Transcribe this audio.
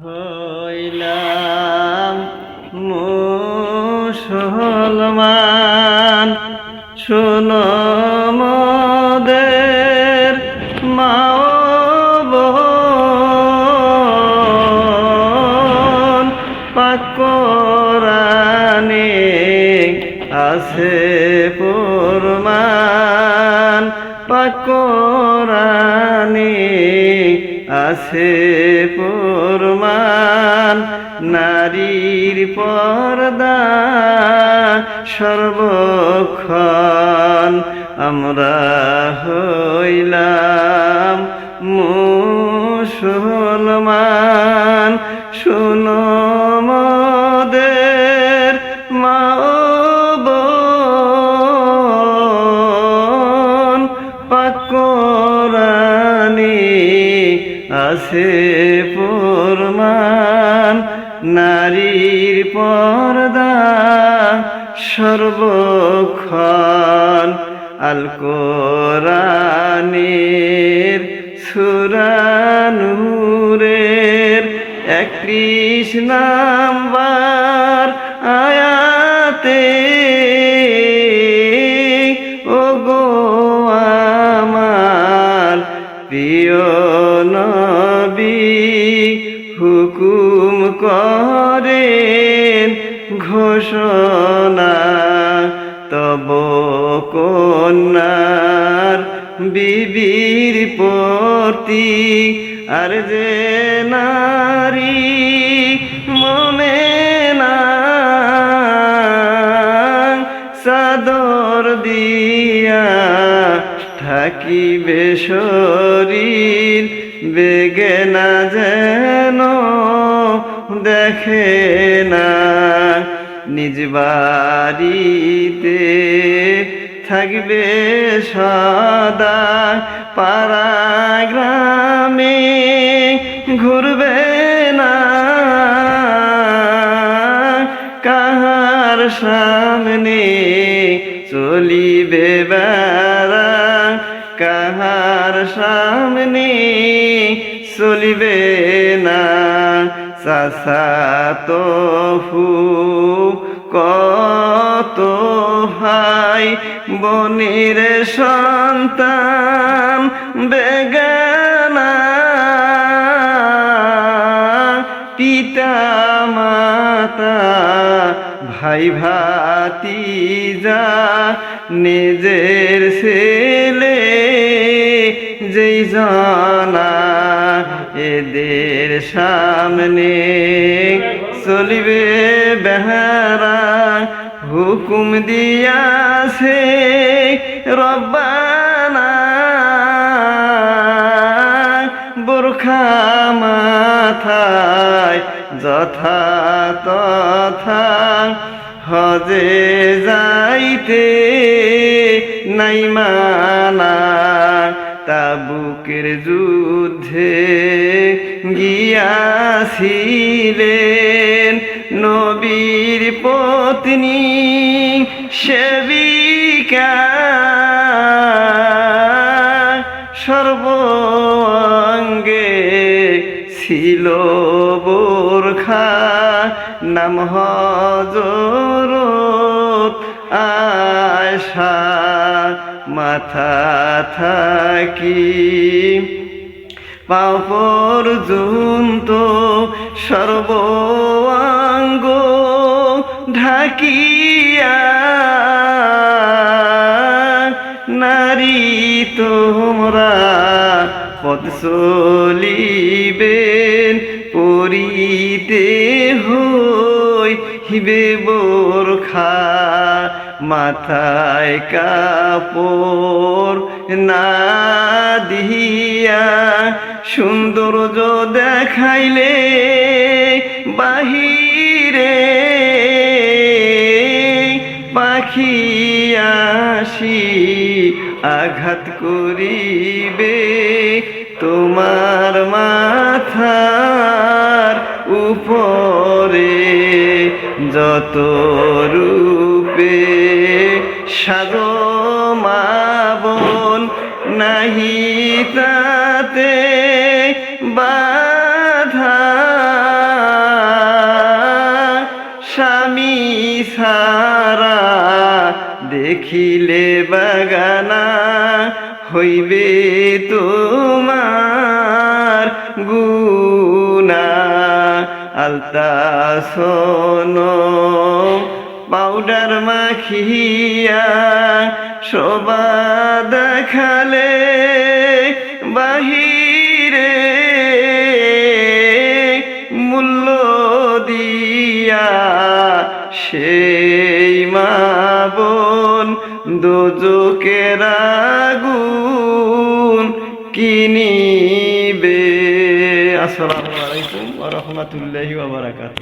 হইলাম মুসলমান। শুনো মোদের মা বোন আছে প্রমাণ পাক আছে প্রমাণ নারীর পর্দা সর্বক্ষণ আমরা হইলাম মুসলমান। শুনো আছে সর্বক্ষণ আল কোরআনের সুরানুরের একত্রিশ নাম্বার আয়াতে ও গো আমার প্রিয় নবী হুকুম করেন ঘোষণা, তব কন্যার বিবির প্রতি আর যে নারী মমেনা চাদর দিয়া থাকিবে শরীর, বেগে না যেন দেখে না। নিজ বাড়িতে থাকবে সদা পাড়া গ্রামে ঘুরবে না। কাহার সামনে চলিবে বেড়া? কাহার সামনে চলিবে না? চাষা তো ফু কত হাই বনের সন্তান বেগানা পিতা, মাতা, ভাই ভাতিজা নিজের ছেলে, যেই জানা এদের সামনে চলিবে বেহারা হুকুম দিয়াছে রব্বানা। বোরখা মাথায় যথা তথা হজে যাইতে নাই মানা। তাবুকের যুদ্ধে গিয়াছিলেন নবীর পত্নী সেবিকা। সর্বঙ্গে ছিল নাম হজরত আশা মাথা থাকি। পাও পর্যন্ত সর্বাঙ্গ ঢাকিয়া নারী তোমরা পদ চলিবেন পরিতে হিবে বোরখা মাথায় কাপড় না দিয়া। সৌন্দর্য দেখাইলে বাহিরে পাখি আসি, আঘাত করিবে তোমার মাথার উপরে। যত রূপে সাগো মাবন নাহি তাতে বাধা। স্বামী সারা দেখিলে বাগানা হইবে তো আলতা শোনো, পাউডার মাখিয়া শোভা দেখালে বাহিরে মূল্য দিয়া সেই মা বোন দোজকের আগুন কিনিবে রাহমাতুল্লাহি ওয়া বারাকাতুহু।